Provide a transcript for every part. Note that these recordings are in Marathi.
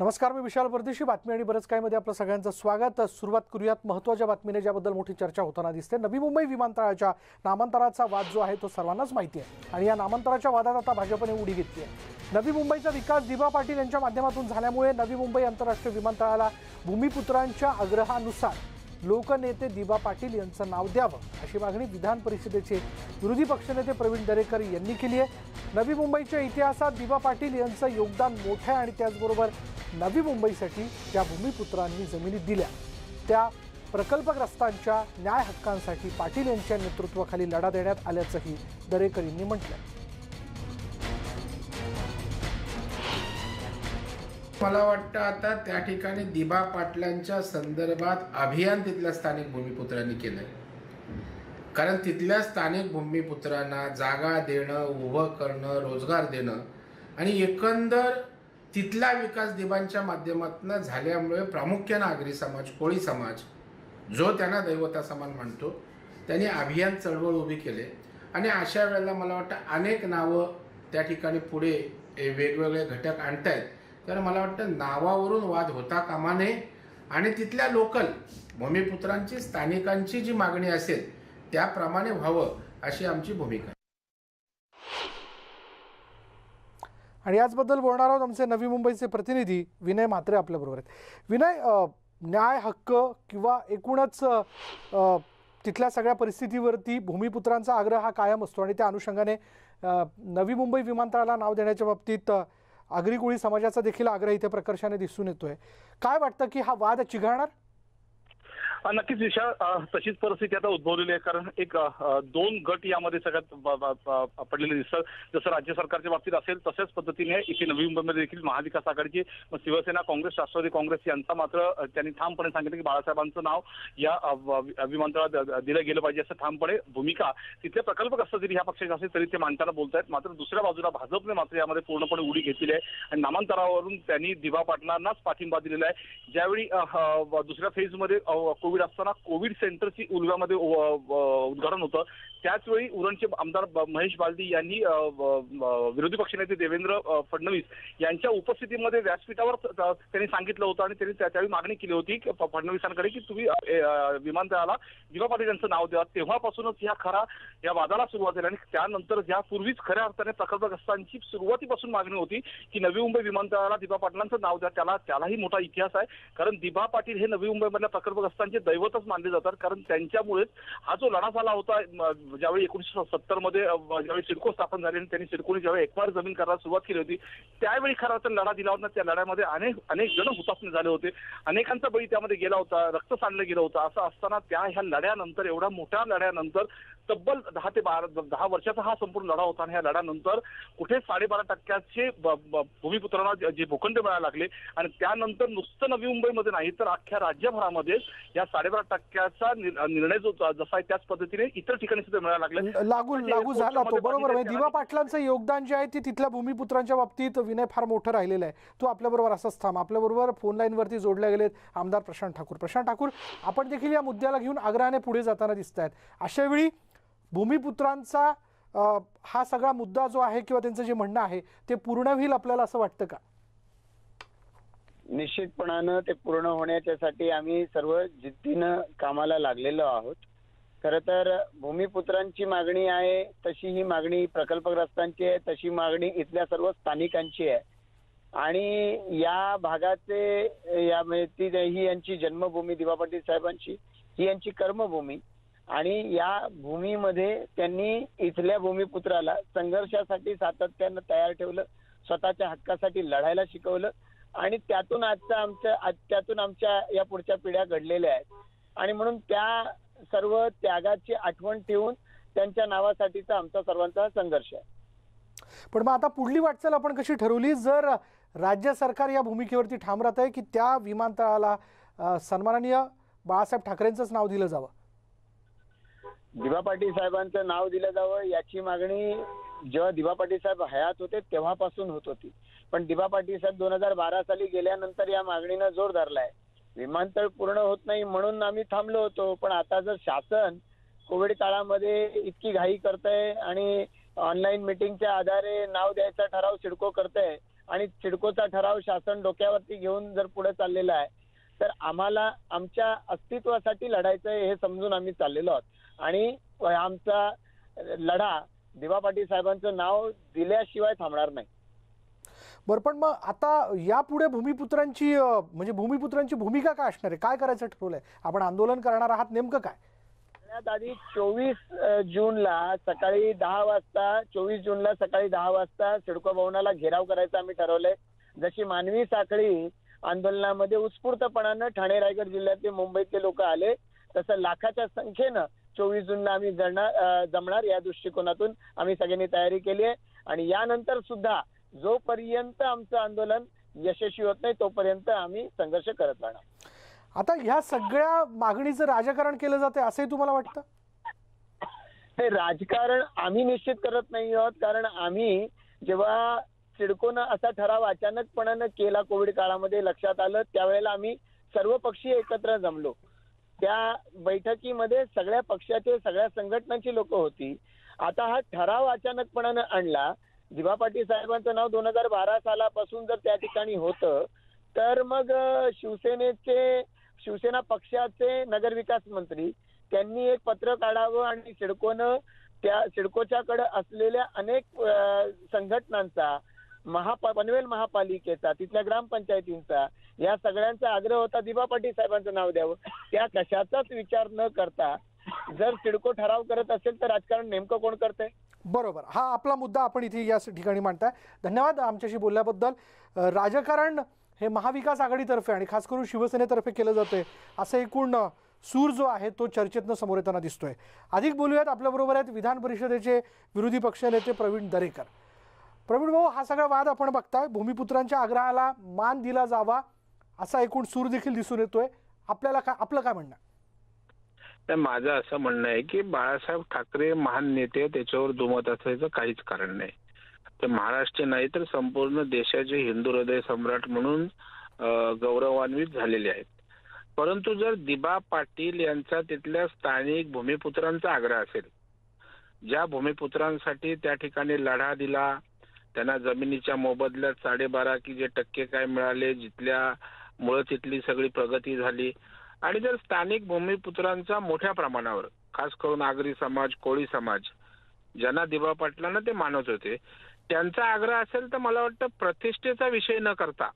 नमस्कार मी विशाल परदेशी बातमी आणि बरंच काय मध्ये आपलं सगळ्यांचं स्वागत. सुरुवात करूयात महत्त्वाच्या बातमीने ज्याबद्दल मोठी चर्चा होताना दिसते. नवी मुंबई विमानतळाच्या नामांतराचा वाद जो आहे तो सर्वांनाच माहिती आहे. आणि या नामांतराच्या वादात आता भाजपने उडी घेतली आहे. नवी मुंबईचा विकास दिबा पाटील यांच्या माध्यमातून झाल्यामुळे नवी मुंबई आंतरराष्ट्रीय विमानतळाला भूमिपुत्रांच्या आग्रहानुसार लोकनेते दिबा पाटील यांचं नाव द्यावं अशी मागणी विधान परिषदेचे विरोधी पक्षनेते प्रवीण दरेकर यांनी केली आहे. नवी मुंबईच्या इतिहासात दिबा पाटील यांचं योगदान मोठं आहे आणि त्याचबरोबर नवी मुंबईसाठी ज्या भूमिपुत्रांनी जमिनी दिल्या. त्या प्रकल्पग्रस्तांच्या न्याय हक्कांसाठी पाटील यांच्या नेतृत्वाखाली लढा देण्यात आल्याचंही दरेकर यांनी म्हटलं मला वाटतं आता त्या ठिकाणी दिबा पाटलांच्या संदर्भात अभियान तिथल्या स्थानिक भूमिपुत्रांनी केलंय. कारण तिथल्या स्थानिक भूमिपुत्रांना जागा देणं उभं करणं रोजगार देणं आणि एकंदर तिथला विकास दिबांच्या माध्यमातून झाल्यामुळे प्रामुख्यानं आगरी समाज कोळी समाज जो त्यांना दैवता समान म्हणतो त्यांनी अभियान चळवळ उभी केले. आणि अशा वेळेला मला वाटतं अनेक नावं त्या ठिकाणी पुढे वेगवेगळे घटक आणतायत. तर मला वाटतं नावावरून वाद होता कामा नये. आणि तिथल्या लोकल भूमिपुत्रांची स्थानिकांची जी मागणी असेल त्याप्रमाणे व्हावं अशी आमची भूमिका आणि याचबद्दल बोलणार आहोत आमचे नवी मुंबईचे प्रतिनिधी विनय म्हात्रे आपल्याबरोबर आहेत. विनय न्याय हक्क किंवा एकूणच तिथल्या सगळ्या परिस्थितीवरती भूमिपुत्रांचा आग्रह हा कायम असतो. आणि त्या अनुषंगाने नवी मुंबई विमानतळाला नाव देण्याच्या बाबतीत आगरी कोळी समाजाचा देखील आग्रह इथे प्रकर्षाने दिसून येतोय. काय वाटतं की हा वाद चिघळणार? नक्कीच दिशा तशीच परिस्थिती आता उद्भवलेली आहे. कारण एक दोन गट यामध्ये सगळ्यात पडलेले दिसतात. जसं राज्य सरकारच्या बाबतीत असेल तशाच पद्धतीने इथे नवी मुंबईमध्ये देखील महाविकास आघाडीची शिवसेना काँग्रेस राष्ट्रवादी काँग्रेस यांचा मात्र त्यांनी ठामपणे सांगितलं की बाळासाहेबांचं नाव या वि- विमानतळात द- दिलं गेलं पाहिजे असं ठामपणे भूमिका. तिथले कसं जरी ह्या पक्षाचे असेल तरी ते मांडताना बोलतायत. मात्र दुसऱ्या बाजूला भाजपने मात्र यामध्ये पूर्णपणे उडी घेतलेली आहे. आणि नामांतरावरून त्यांनी दिवा पाटलांनाच पाठिंबा दिलेला आहे. ज्यावेळी ह, दुसऱ्या फेजमध्ये कोविड असताना कोविड सेंटरची उलव्यामध्ये उद्घाटन होतं. त्याचवेळी उरणचे आमदार महेश बालदी यांनी विरोधी पक्षनेते देवेंद्र फडणवीस यांच्या उपस्थितीमध्ये व्यासपीठावर त्यांनी सांगितलं होतं आणि त्यांनी त्यावेळी मागणी केली होती की फडणवीसांकडे की तुम्ही विमानतळाला दिवा पाटील यांचं नाव द्या. तेव्हापासूनच ह्या खरा या वादाला सुरुवात झाली आणि त्यानंतर यापूर्वीच खऱ्या अर्थाने प्रकल्पग्रस्तांची सुरुवातीपासून मागणी होती की नवी मुंबई विमानतळाला दिबा पाटलांचं नाव द्या. त्याला त्यालाही मोठा इतिहास आहे. कारण दिबा पाटील हे नवी मुंबईमधल्या प्रकल्पग्रस्तांचे म्हणजे दैवतच मानले जातात. कारण त्यांच्यामुळेच हा जो लढा झाला होता ज्यावेळी एकोणीसशे सत्तरमध्ये ज्यावेळी सिडको स्थापन झाली आणि त्यांनी सिडकोने ज्यावेळी एकवार जमीन करायला सुरुवात केली होती त्यावेळी खरा तर लढा दिला होता. त्या लढ्यामध्ये अनेक अनेक जण हुतात्मे झाले होते. अनेकांचा बळी त्यामध्ये गेला होता रक्त सांडलं गेलं होतं. असं असताना त्या ह्या लढ्यानंतर एवढ्या मोठ्या लढ्यानंतर तब्बल दहा ते बारा दहा वर्षाचा हा संपूर्ण लढा होता आणि ह्या लढ्यानंतर कुठे साडेबारा टक्क्याचे भूमिपुत्रांना जे- जे भूखंड मिळायला लागले. आणि त्यानंतर नुसतं नवी मुंबईमध्ये नाही तर अख्ख्या राज्यभरामध्ये या साडेबारा टक्क्याचा निर- निर्णय जो जसा आहे त्याच पद्धतीने इतर ठिकाणी सुद्धा मिळायला लागले. लागू म्हणजे लागू झाला तो बरोबर. म्हणजे दिवा पाटलांचं योगदान जे आहे ते तिथल्या भूमिपुत्रांच्या बाबतीत विनय फार मोठं राहिलेलं आहे. तो आपल्याबरोबर असंच थांब. आपल्याबरोबर फोन लाईनवरती जोडले गेलेत आमदार प्रशांत ठाकूर. प्रशांत ठाकूर आपण देखील या मुद्द्याला घेऊन आग्रहाने पुढे जाताना दिसत आहेत अशा वेळी भूमिपुत्रांचा हा सगळा मुद्दा जो आहे किंवा त्यांचं जे म्हणणं आहे ते पूर्ण होईल आपल्याला असं वाटतं का? निश्चितपणानं ते पूर्ण होण्याच्यासाठी आम्ही सर्व जिद्दीनं कामाला लागलेलो आहोत. खर तर भूमिपुत्रांची मागणी आहे तशी ही मागणी प्रकल्पग्रस्तांची आहे तशी मागणी इथल्या सर्व स्थानिकांची आहे. आणि या भागाचे या म्हणजे ती ही यांची जन्मभूमी दिवा पाटील साहेबांची ही यांची कर्मभूमी. आणि या भूमीमध्ये त्यांनी इथल्या भूमिपुत्राला संघर्षासाठी सातत्यानं तयार ठेवलं स्वतःच्या हक्कासाठी लढायला शिकवलं आणि त्यातून आजचा आमच्या त्यातून आमच्या या पुढच्या पिढ्या घडलेल्या आहेत. आणि म्हणून त्या सर्व त्यागाची आठवण ठेवून त्यांच्या नावासाठीचा आमचा सर्वांचा संघर्ष आहे. पण मग आता पुढली वाटचाल आपण कशी ठरवली? जर राज्य सरकार या भूमिकेवरती ठाम राहत आहे की त्या विमानतळाला सन्माननीय बाळासाहेब ठाकरेंचंच नाव दिलं जावं? दिवा पाटील साहेबांचं नाव दिलं जावं याची मागणी जेव्हा दिवा पाटील साहेब हयात होते तेव्हापासून होत होती. पण दिबा पाटील साहेब दोन हजार बारा साली गेल्यानंतर या मागणीनं जोर धरलाय. विमानतळ पूर्ण होत नाही म्हणून आम्ही थांबलो होतो. पण आता जर शासन कोविड काळामध्ये इतकी घाई करतंय आणि ऑनलाईन मिटिंगच्या आधारे नाव द्यायचा ठराव सिडको करतंय आणि सिडकोचा ठराव शासन डोक्यावरती घेऊन जर पुढे चाललेला आहे तर आम्हाला आमच्या अस्तित्वासाठी लढायचं आहे हे समजून आम्ही चाललेलो आहोत. आणि आमचा लढा दिवा पाटील साहेबांचं नाव दिल्याशिवाय थांबणार नाही. बरं पण मग आता यापुढे भूमिपुत्रांची म्हणजे भूमिपुत्रांची भूमिका काय असणार आहे? काय करायचं ठरवलंय आपण आंदोलन करणार आहात नेमकं काय? सगळ्यात आधी चोवीस जूनला सकाळी दहा वाजता चोवीस जूनला सकाळी दहा वाजता सिडको भवनाला घेराव करायचं आम्ही ठरवलंय. जशी मानवी साखळी आंदोलनामध्ये उत्स्फूर्तपणानं ठाणे रायगड जिल्ह्यातले मुंबईतले लोक आले तसं लाखाच्या संख्येनं चोवीस जूनला आम्ही जळणार जमणार या दृष्टिकोनातून आम्ही सगळ्यांनी तयारी केली आहे. आणि यानंतर सुद्धा जोपर्यंत आमचं आंदोलन यशस्वी होत नाही तोपर्यंत आम्ही संघर्ष करत राहणार. आता ह्या सगळ्या मागणीचं राजकारण केलं जाते असंही तुम्हाला वाटतं? हे राजकारण आम्ही निश्चित करत नाही आहोत कारण आम्ही जेव्हा सिडकोनं असा ठराव अचानकपणानं केला कोविड काळामध्ये लक्षात आलं त्यावेळेला आम्ही सर्व पक्षीय एकत्र जमलो. त्या बैठकीमध्ये सगळ्या पक्षाचे सगळ्या संघटनांची लोक होती. आता हा ठराव अचानकपणानं आणला दिवा पाटील साहेबांचं नाव दोन हजार बारा सालापासून जर त्या ठिकाणी होतं तर मग शिवसेनेचे शिवसेना पक्षाचे नगरविकास मंत्री त्यांनी एक पत्र काढावं आणि सिडकोनं त्या सिडकोच्याकडे असलेल्या अनेक संघटनांचा महापा पनवेल महापालिकेचा तिथल्या ग्रामपंचायतींचा या सगळ्यांचा आग्रह होता दिबा पाटील साहेबांचं नाव द्यावं. त्या कशाचाच विचार न करता जर सिडको ठराव करत असेल तर राजकारण नेमकं कोण करतंय? बरोबर. हा आपला मुद्दा आपण इथे या ठिकाणी मांडताय. धन्यवाद आमच्याशी बोलल्याबद्दल. राजकारण हे महाविकास आघाडीतर्फे आणि खास करून शिवसेनेतर्फे केलं जातंय असं एकूण सूर जो आहे तो चर्चेतनं समोर येताना दिसतोय. अधिक बोलूयात. आपल्याबरोबर आहेत विधान परिषदेचे विरोधी पक्षनेते प्रवीण दरेकर. प्रवीण भाऊ हा सगळा वाद आपण बघताय. भूमिपुत्रांच्या आग्रहाला मान दिला जावा असा एकूण सूर देखील दिसून येतोय. आपल्याला काय आपलं काय म्हणणं? आहे? तर माझं असं म्हणणं आहे की बाळासाहेब ठाकरे महान नेते त्याच्यावर दुमत असायचं काहीच कारण नाही. ते महाराष्ट्र नाही तर संपूर्ण देशाचे हिंदू हृदय सम्राट म्हणून गौरवान्वित झालेले आहेत. परंतु जर दिबा पाटील यांचा तिथल्या स्थानिक भूमिपुत्रांचा आग्रह असेल ज्या भूमिपुत्रांसाठी त्या ठिकाणी लढा दिला त्यांना जमिनीच्या मोबदल्यात साडेबारा की जे टक्के काय मिळाले जिथल्या मुळे तिथली सगळी प्रगती झाली आणि जर स्थानिक भूमिपुत्रांचा मोठ्या प्रमाणावर खास करून आगरी समाज कोळी समाज ज्यांना दिबा पाटलांना ते मानत होते त्यांचा आग्रह असेल तर मला वाटतं प्रतिष्ठेचा विषय न करता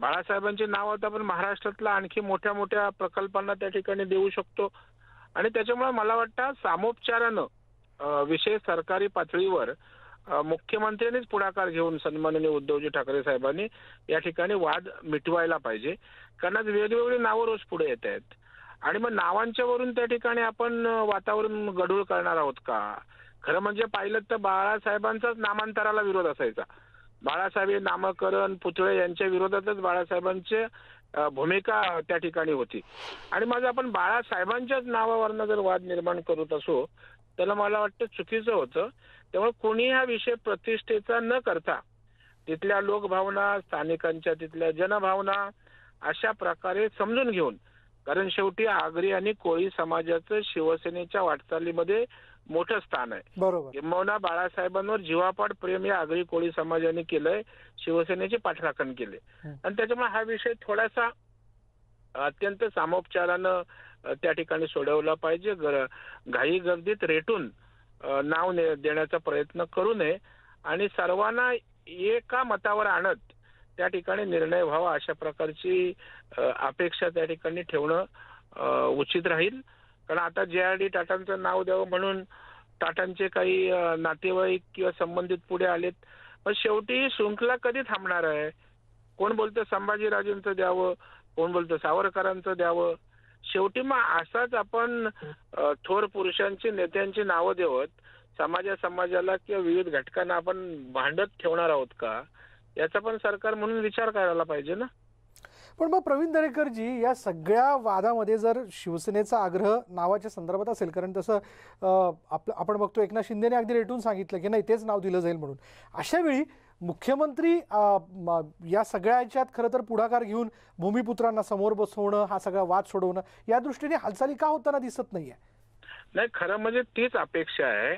बाळासाहेबांचे नाव आता आपण महाराष्ट्रातला आणखी मोठ्या मोठ्या प्रकल्पांना त्या ठिकाणी देऊ शकतो. आणि त्याच्यामुळे मला वाटतं सामोपचारानं विषय सरकारी पातळीवर मुख्यमंत्र्यांनीच पुढाकार घेऊन सन्माननीय उद्धवजी ठाकरे साहेबांनी या ठिकाणी वाद मिटवायला पाहिजे. कारण आज वेगवेगळी नावं रोज पुढे येत आहेत. आणि मग नावांच्या वरून त्या ठिकाणी आपण वातावरण गढूळ करणार आहोत का? खरं म्हणजे पाहिलं तर बाळासाहेबांचाच नामांतराला विरोध असायचा. बाळासाहेब हे नामकरण पुतळे यांच्या विरोधातच बाळासाहेबांचे भूमिका त्या ठिकाणी होती. आणि मग आपण बाळासाहेबांच्याच नावावरनं जर वाद निर्माण करत असो त्याला मला वाटतं चुकीचं होतं. त्यामुळे कोणी हा विषय प्रतिष्ठेचा न करता तिथल्या लोकभावना स्थानिकांच्या तिथल्या जनभावना अशा प्रकारे समजून घेऊन कारण शेवटी आगरी आणि कोळी समाजाचं शिवसेनेच्या वाटचालीमध्ये मोठं स्थान आहे. बरोबर. किंबहुना बाळासाहेबांवर जीवापाड प्रेम या आगरी कोळी समाजाने केलंय शिवसेनेचे पाठराखण केले. आणि त्याच्यामुळे हा विषय थोडासा अत्यंत सामोपचारानं त्या ठिकाणी सोडवला पाहिजे. घाई गर्दीत रेटून नाव ने- देण्याचा प्रयत्न करू नये. आणि सर्वांना एका मतावर आणत त्या ठिकाणी निर्णय व्हावा अशा प्रकारची अपेक्षा त्या ठिकाणी ठेवणं उचित राहील. कारण आता जे आर डी टाटांचं नाव द्यावं म्हणून टाटांचे काही नातेवाईक किंवा संबंधित पुढे आलेत. पण शेवटी ही शृंखला कधी थांबणार आहे? कोण बोलतं संभाजीराजेंचं द्यावं? कोण बोलतं? सावरकरांचं द्यावं. शेवटी मग असाच आपण थोर पुरुषांची नेत्यांची नावं देवत समाजा समाजाला किंवा विविध घटकांना आपण भांडत ठेवणार आहोत का? याचा पण सरकार म्हणून विचार करायला पाहिजे ना? पण मग प्रवीण दरेकरजी या सगळ्या वादामध्ये जर शिवसेनेचा आग्रह नावाच्या संदर्भात असेल कारण तसं आपलं आपण बघतो एकनाथ शिंदेने अगदी रेटून सांगितलं की नाही तेच नाव दिलं जाईल म्हणून. अशा वेळी मुख्यमंत्री या सगळ्या याच्यात खरं तर पुढाकार घेऊन भूमिपुत्रांना समोर बसवणं हा सगळा वाद सोडवणं या दृष्टीने हालचाली का होताना दिसत नाहीये? नाही खरं म्हणजे तीच अपेक्षा आहे.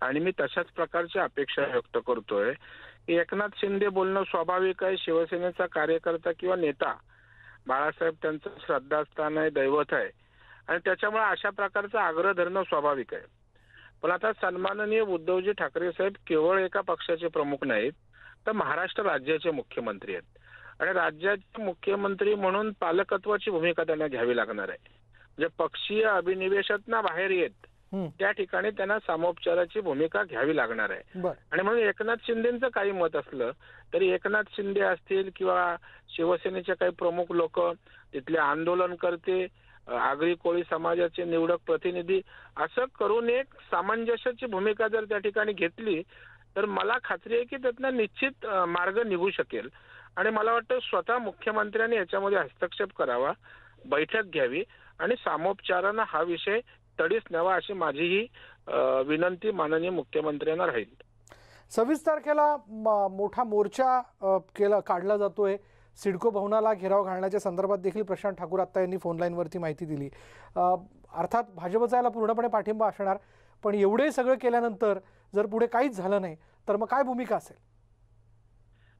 आणि मी तशाच प्रकारची अपेक्षा व्यक्त करतोय. की एकनाथ शिंदे बोलणं स्वाभाविक आहे. शिवसेनेचा कार्यकर्ता किंवा नेता बाळासाहेब त्यांचं श्रद्धास्थान आहे दैवत आहे. आणि त्याच्यामुळे अशा प्रकारचा आग्रह धरणं स्वाभाविक आहे. पण आता सन्माननीय उद्धवजी ठाकरे साहेब केवळ एका पक्षाचे प्रमुख नाहीत तर महाराष्ट्र राज्याचे मुख्यमंत्री आहेत. आणि राज्याचे मुख्यमंत्री म्हणून पालकत्वाची भूमिका त्यांना घ्यावी लागणार आहे. म्हणजे पक्षीय अभिनिवेशातना बाहेर येत त्या ठिकाणी त्यांना सामोपचाराची भूमिका घ्यावी लागणार आहे. आणि म्हणून एकनाथ शिंदेचं काही मत असलं तरी एकनाथ शिंदे असतील किंवा शिवसेनेचे काही प्रमुख लोक तिथले आंदोलनकर्ते अ, आगरी कोळी समाजाचे निवडक प्रतिनिधी असं करून एक सामंजस्याची भूमिका जर त्या ठिकाणी घेतली तर मला खात्री आहे की त्यातनं निश्चित मार्ग निघू शकेल. आणि मला वाटतं स्वतः मुख्यमंत्र्यांनी याच्यामध्ये हस्तक्षेप करावा बैठक घ्यावी आणि सामोपचारानं हा विषय तडीस न्यावा अशी माझीही विनंती माननीय मुख्यमंत्र्यांना राहील. सव्वीस तारखेला म- मोठा मोर्चा केला काढला जातोय. सिडको भवनाला घेराव घालण्याच्या संदर्भात देखील प्रशांत ठाकूर आत्ता यांनी फोन लाईनवरती माहिती दिली. अर्थात भाजपचा याला पूर्णपणे पाठिंबा असणार पण एवढे सगळं केल्यानंतर जर पुढे काहीच झालं नाही तर मग काय भूमिका असेल?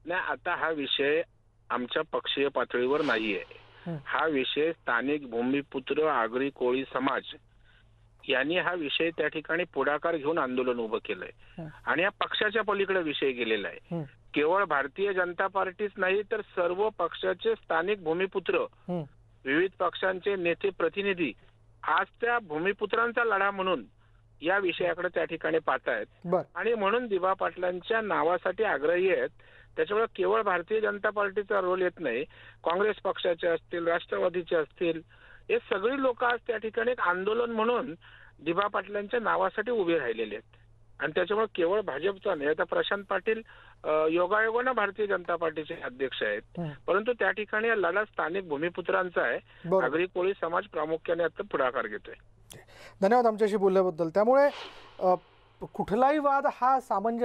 नाही आता हा विषय आमच्या पक्षीय पातळीवर नाहीये. हं. हा विषय स्थानिक भूमिपुत्र आगरी कोळी समाज यांनी हा विषय त्या ठिकाणी पुढाकार घेऊन आंदोलन उभं केलंय. आणि या पक्षाच्या पलीकडे विषय गेलेला आहे. केवळ भारतीय जनता पार्टीच नाही तर सर्व पक्षाचे स्थानिक भूमिपुत्र विविध पक्षांचे नेते प्रतिनिधी आज त्या भूमिपुत्रांचा लढा म्हणून या विषयाकडे त्या ठिकाणी पाहतायत. आणि म्हणून दिबा पाटलांच्या नावासाठी आग्रही आहेत. त्याच्यामुळे केवळ भारतीय जनता पार्टीचा रोल येत नाही काँग्रेस पक्षाचे असतील राष्ट्रवादीचे असतील हे सगळी लोक आज त्या ठिकाणी एक आंदोलन म्हणून दिबा पाटलांच्या नावासाठी उभे राहिलेले आहेत. आणि त्याच्यामुळे केवळ भाजपचा नाही आता प्रशांत पाटील योगायोगानं भारतीय जनता पार्टीचे अध्यक्ष आहेत. परंतु त्या ठिकाणी लढा स्थानिक भूमिपुत्रांचा आहे. आगरी कोळी समाज प्रामुख्याने आता पुढाकार घेतोय. धन्यवाद आमच्याशी बोलल्याबद्दल. त्यामुळे कुठलाही वाद हा सामंजस्य